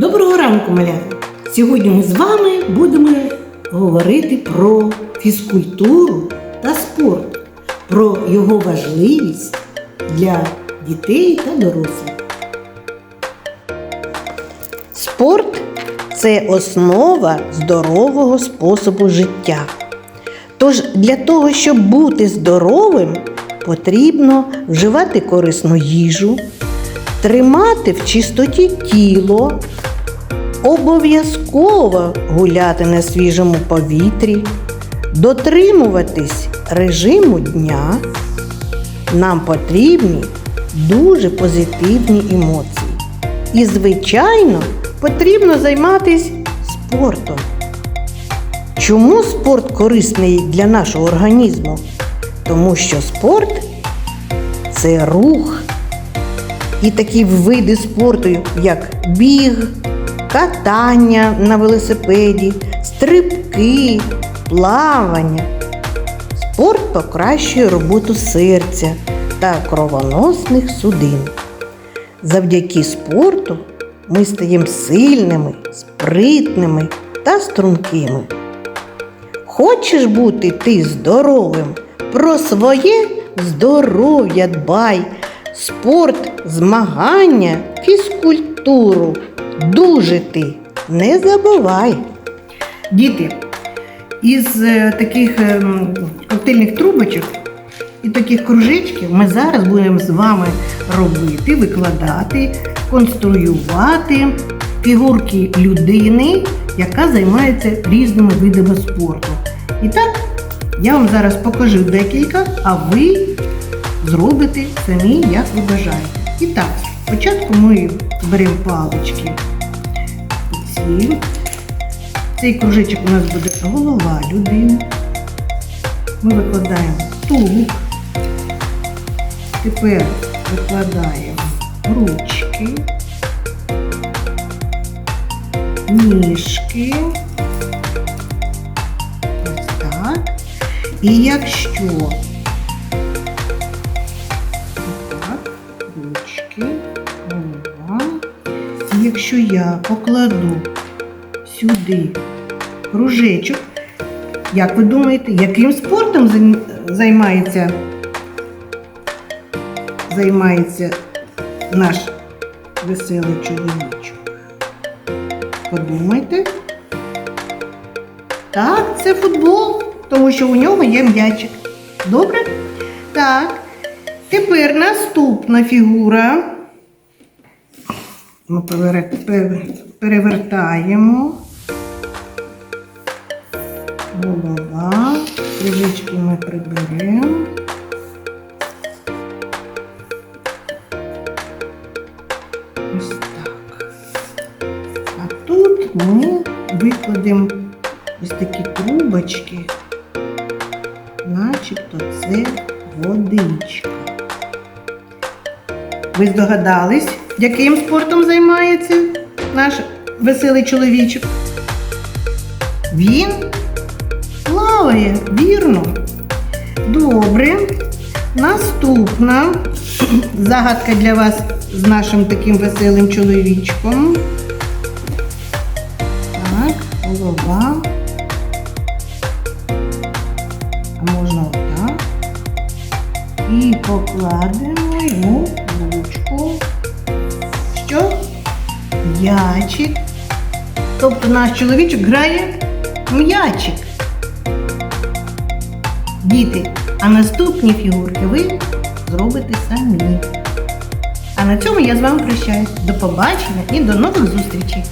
Доброго ранку, малята! Сьогодні ми з вами будемо говорити про фізкультуру та спорт, про його важливість для дітей та дорослих. Спорт це основа здорового способу життя. Тож для того, щоб бути здоровим, потрібно вживати корисну їжу, тримати в чистоті тіло, обов'язково гуляти на свіжому повітрі, дотримуватись режиму дня. Нам потрібні дуже позитивні емоції. І, звичайно, потрібно займатися спортом. Чому спорт корисний для нашого організму? Тому що спорт це рух. І такі види спорту, як біг, катання на велосипеді, стрибки, плавання. Спорт покращує роботу серця та кровоносних судин. Завдяки спорту ми стаємо сильними, спритними та стрункими. Хочеш бути ти здоровим? Про своє здоров'я дбай, спорт, змагання, фізкультуру. Дуже ти не забувай. Діти, із е, таких ем, коктейльних трубочок і таких кружечків ми зараз будемо з вами робити, викладати, конструювати фігурки людини, яка займається різними видами спорту. І так, я вам зараз покажу декілька, а ви зробите самі, як ви бажаєте. І так, спочатку ми беремо палички. Ці. Цей кружечок у нас буде голова людини. Ми викладаємо тулуб. Тепер викладаємо ручки, ніжки. Ось так. І якщо якщо я покладу сюди кружечок. Як ви думаєте, яким спортом займається, займається наш веселий чоловічок? Подумайте. Так, це футбол, тому що у нього є м'ячик. Добре? Так. Тепер наступна фігура. Ми пере- пере- перевертаємо. Голова. Кружечки ми приберемо. Ось так. А тут ми викладемо ось такі трубочки, начебто це водичка. Ви здогадались, яким спортом займається наш веселий чоловічок? Він плаває, вірно. Добре. Наступна загадка для вас з нашим таким веселим чоловічком. Так, голова. А можна отак. І покладемо йому ручку. М'ячик. Тобто наш чоловічок грає м'ячик. Діти, а наступні фігурки ви зробите самі. А на цьому я з вами прощаюсь. До побачення і до нових зустрічей!